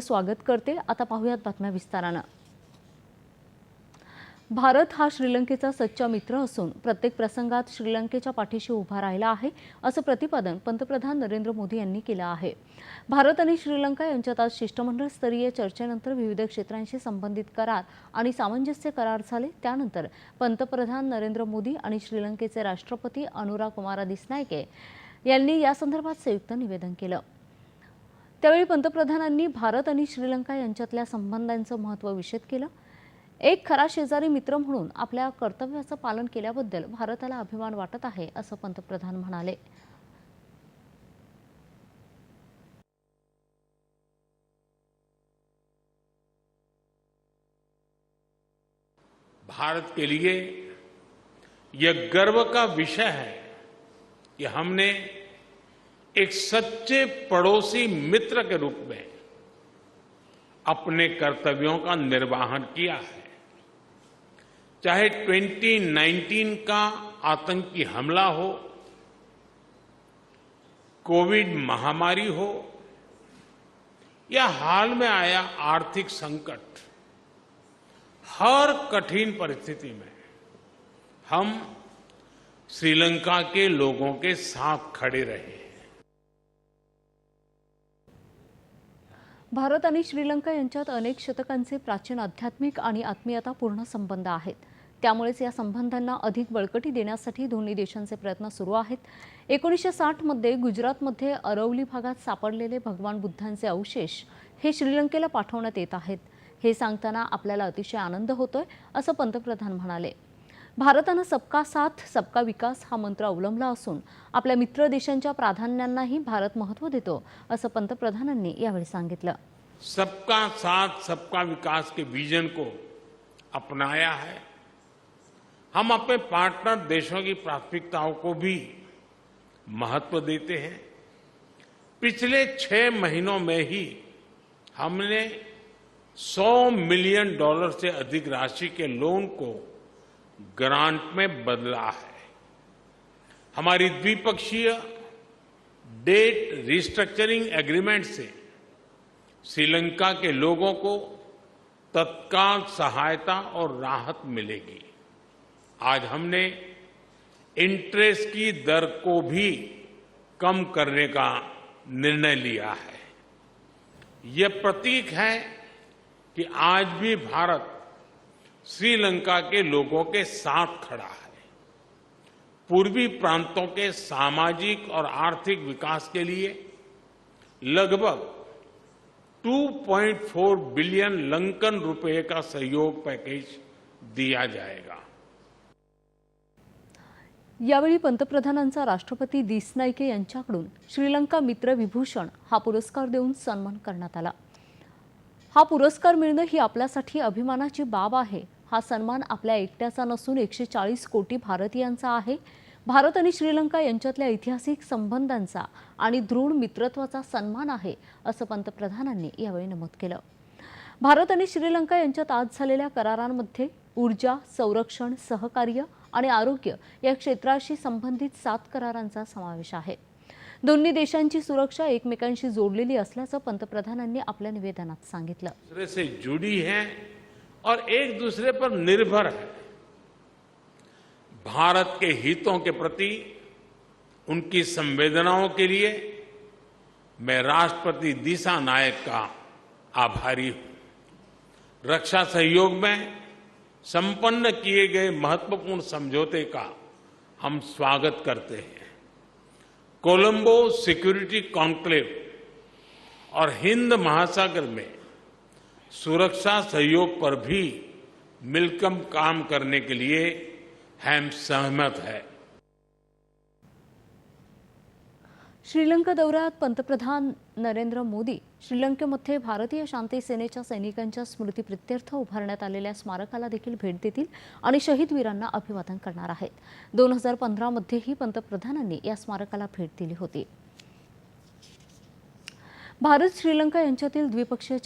स्वागत करते आता पाहूयात बातम्या विस्तारानं. भारत हा श्रीलंकेचा सच्चा मित्र असून प्रत्येक प्रसंगात श्रीलंकेच्या पाठीशी उभा राहिला आहे असं प्रतिपादन पंतप्रधान नरेंद्र मोदी यांनी केलं आहे. भारत आणि श्रीलंका यांच्यात आज शिष्टमंडळ स्तरीय चर्चेनंतर विविध क्षेत्रांशी संबंधित करार आणि सामंजस्य करार झाले. त्यानंतर पंतप्रधान नरेंद्र मोदी आणि श्रीलंकेचे राष्ट्रपती अनुरा कुमारा दिसनायके यांनी यासंदर्भात संयुक्त निवेदन केलं. त्यावेळी पंतप्रधानांनी भारत आणि श्रीलंका यांच्यातल्या संबंधांचं महत्त्व विषद केलं. एक खरा शेजारी मित्र म्हणून आपल्या कर्तव्याचं पालन केल्याबद्दल भारताला अभिमान वाटत आहे असं पंतप्रधान म्हणाले. भारत के लिए यह गर्व का विषय है कि हमने एक सच्चे पड़ोसी मित्र के रूप में अपने कर्तव्यों का निर्वाहन किया है। चाहे 2019 का आतंकी हमला हो, कोविड महामारी हो, या हाल में आया आर्थिक संकट, हर कठिन परिस्थिति में हम श्रीलंका के लोगों के साथ खड़े रहे। भारत आणि श्रीलंका यांच्यात अनेक शतकांचे प्राचीन आध्यात्मिक आणि आत्मीयतापूर्ण संबंध आहेत. त्यामुळेच या संबंधांना अधिक बळकटी देण्यासाठी दोन्ही देशांचे प्रयत्न सुरू आहेत. एकोणीसशे साठमध्ये गुजरातमध्ये अरवली भागात सापडलेले भगवान बुद्धांचे अवशेष हे श्रीलंकेला पाठवण्यात येत आहेत. हे सांगताना आपल्याला अतिशय आनंद होतोय असं पंतप्रधान म्हणाले. भारतानं सबका साथ, सबका विकास हा मंत्र अवलंबला असून आपल्या मित्र देशांच्या प्राधान्यांनाही भारत महत्त्व देतो, असं पंतप्रधानांनी यावेळी सांगितलं. सबका साथ, सबका विकास के विजन को अपनाया है। हम अपने पार्टनर देशों की प्राथमिकताओं को भी महत्व देते हैं। पिछले छह महीनों में ही हमने 100 मिलियन डॉलर से अधिक राशि के लोन को ग्रांट में बदला है। हमारी द्विपक्षीय डेट रिस्ट्रक्चरिंग एग्रीमेंट से श्रीलंका के लोगों को तत्काल सहायता और राहत मिलेगी। आज हमने इंटरेस्ट की दर को भी कम करने का निर्णय लिया है। यह प्रतीक है कि आज भी भारत श्रीलंका के लोगों के साथ खड़ा है। पूर्वी प्रांतों के सामाजिक और आर्थिक विकास के लिए लगभग 2.4 बिलियन लंकन रुपए का सहयोग पैकेज दिया जाएगा। यावेळी पंतप्रधानांचा राष्ट्रपती दिसनायके यांच्याकडून श्रीलंका मित्र विभूषण हा पुरस्कार देऊन सन्मान करण्यात आला. हा पुरस्कार मिळणं ही आपल्यासाठी अभिमानाची बाब आहे. हा सन्मान आपल्या एकट्याचा नसून एकशे चाळीस कोटी भारतीयांचा आहे. भारत आणि श्रीलंका यांच्यातल्या ऐतिहासिक संबंधांचा आणि दृढ मित्रत्वाचा सन्मान आहे असं पंतप्रधानांनी यावेळी नमूद केलं. भारत आणि श्रीलंका यांच्यात आज झालेल्या करारांमध्ये ऊर्जा संरक्षण सहकार्य आणि आरोग्य या क्षेत्राशी संबंधित सात करारांचा समावेश आहे. दोन्ही देशांची सुरक्षा एकमेकांशी जोडलेली असल्याचं पंतप्रधानांनी आपल्या निवेदनात सांगितलं. और एक दूसरे पर निर्भर है। भारत के हितों के प्रति, उनकी संवेदनाओं के लिए मैं राष्ट्रपति दिशा नायक का आभारी हूँ। रक्षा सहयोग में संपन्न किए गए महत्वपूर्ण समझौते का हम स्वागत करते हैं। कोलंबो सिक्योरिटी कॉन्क्लेव और हिंद महासागर में सुरक्षा सहयोग पर भी मिलकर काम करने के लिए हम सहमत है। श्रीलंका दौऱ्यात पंतप्रधान नरेंद्र मोदी श्रीलंकेमध्ये भारतीय शांती सेनेच्या सैनिकांच्या स्मृतीप्रित्यर्थ उभारण्यात आलेल्या स्मारकाला देखील भेट देतील आणि शहीद वीरांना अभिवादन करणार आहेत. दोन हजार पंधरामध्येही पंतप्रधानांनी या स्मारकाला भेट दिली होती. भारत श्रीलंका यांच्यातील द्विपक्षीय